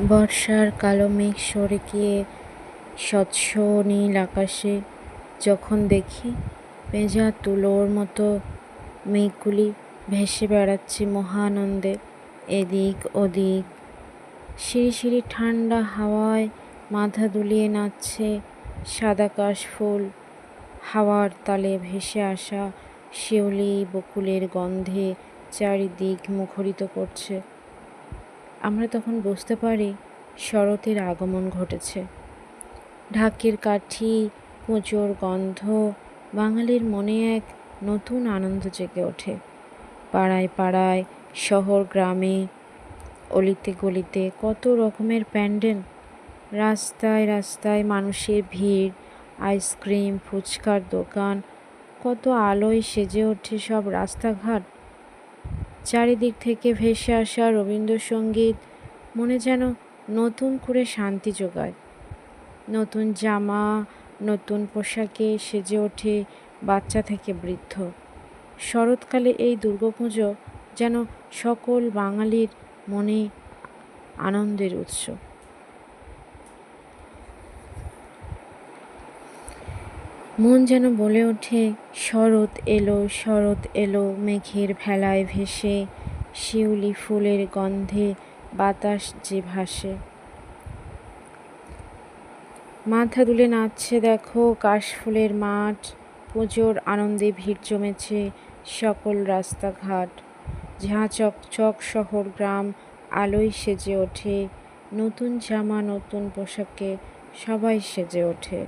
বর্ষার কালো মেঘ সরে গিয়ে স্বচ্ছ নীল আকাশে যখন দেখি ভেজা তুলোর মতো মেঘগুলি ভেসে বেড়াচ্ছে মহানন্দে এদিক ওদিক। সিঁড়ি সিঁড়ি ঠান্ডা হাওয়ায় মাথা দুলিয়ে নাচছে সাদা কাশফুল হাওয়ার তালে ভেসে আসা শিউলি বকুলের গন্ধে চারিদিক মুখরিত করছে। আমরা তখন বুঝতে পারি শরতের আগমন ঘটেছে। ঢাকের কাঠি, পুজোর গন্ধ, বাঙালির মনে এক নতুন আনন্দ জেগে ওঠে। পাড়ায় পাড়ায়, শহর গ্রামে, অলিতে গলিতে কত রকমের প্যান্ডেল। রাস্তায় রাস্তায় মানুষের ভিড়, আইসক্রিম, ফুচকার দোকান, কত আলোয় সেজে ওঠে সব রাস্তাঘাট। চারিদিক থেকে ভেসে আসা রবীন্দ্রসঙ্গীত মনে যেন নতুন করে শান্তি জোগায় নতুন জামা, নতুন পোশাকে সেজে ওঠে বাচ্চা থেকে বৃদ্ধ। শরৎকালে এই দুর্গাপুজো যেন সকল বাঙালির মনে আনন্দের উৎস। মন যেন বলে ওঠে, শরৎ এলো শরৎ এলো মেঘের ভেলায় ভেসে, শিউলি ফুলের গন্ধে বাতাস যে ভাসে। মাথা দুলে নাচছে দেখো কাশফুলের মাঠ, পুজোর আনন্দে ভিড় জমেছে সকল রাস্তাঘাট। ঝাঁ চকচক শহর গ্রাম, আলোয় সেজে ওঠে, নতুন জামা, নতুন পোশাকে সবাই সেজে ওঠে।